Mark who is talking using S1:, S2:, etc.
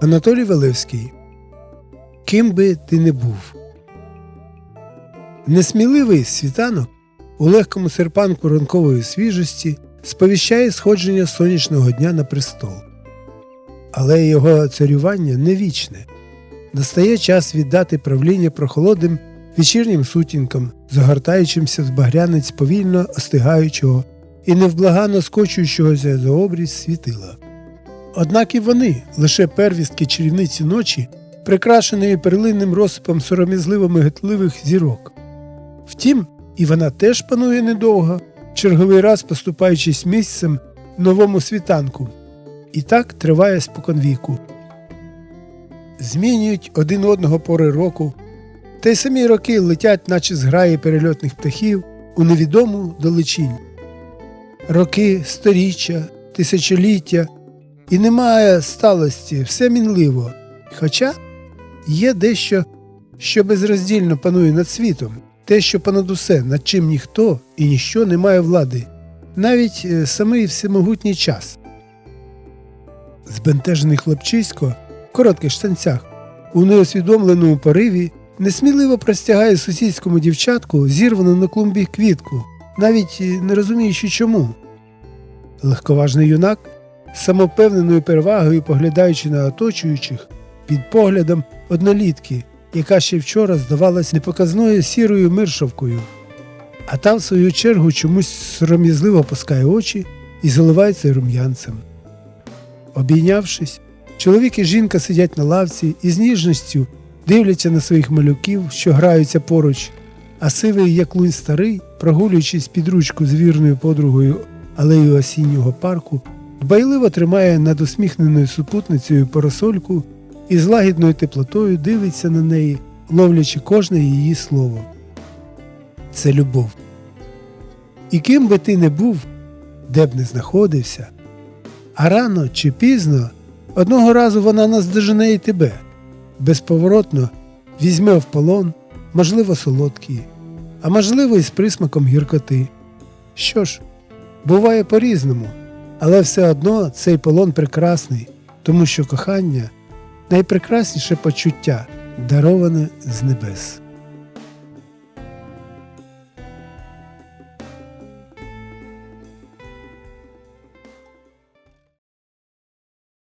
S1: Анатолій Валевський. Ким би ти не був. Несміливий світанок у легкому серпанку ранкової свіжості сповіщає сходження сонячного дня на престол. Але його царювання не вічне. Настає час віддати правління прохолодним вечірнім сутінкам, загортаючимся в багрянець повільно остигаючого і невблаганно скочуючогося за обріз світила. Однак і вони лише первістки чарівниці ночі, прикрашеної перлинним розсипом сором'язливо миготливих зірок. Втім, і вона теж панує недовго, черговий раз поступаючись місцем новому світанку. І так триває споконвіку. Змінюють один одного пори року, та й самі роки летять, наче зграї перельотних птахів, у невідому далечінь. Роки, сторіччя, тисячоліття, і немає сталості, все мінливо. Хоча є дещо, що безроздільно панує над світом, те, що понад усе, над чим ніхто і ніщо не має влади, навіть е, самий всемогутній час. Збентежений хлопчисько в коротких штанцях, у неосвідомленому пориві, несміливо простягає сусідському дівчатку зірвану на клумбі квітку, навіть е, не розуміючи чому. Легковажний юнак самовпевненою перевагою поглядаючи на оточуючих під поглядом однолітки, яка ще вчора здавалась непоказною сірою миршовкою, а та, в свою чергу, чомусь сором'язливо опускає очі і заливається рум'янцем. Обійнявшись, чоловік і жінка сидять на лавці і з ніжністю дивляться на своїх малюків, що граються поруч, а сивий як лунь старий, прогулюючись під ручку з вірною подругою алею осіннього парку, дбайливо тримає над усміхненою супутницею парасольку і з лагідною теплотою дивиться на неї, ловлячи кожне її слово. Це любов. І ким би ти не був, де б не знаходився, а рано чи пізно одного разу вона наздожене і тебе, безповоротно візьме в полон, можливо, солодкий, а можливо, і з присмаком гіркоти. Що ж, буває по-різному, але все одно цей полон прекрасний, тому що кохання найпрекрасніше почуття, дароване з небес.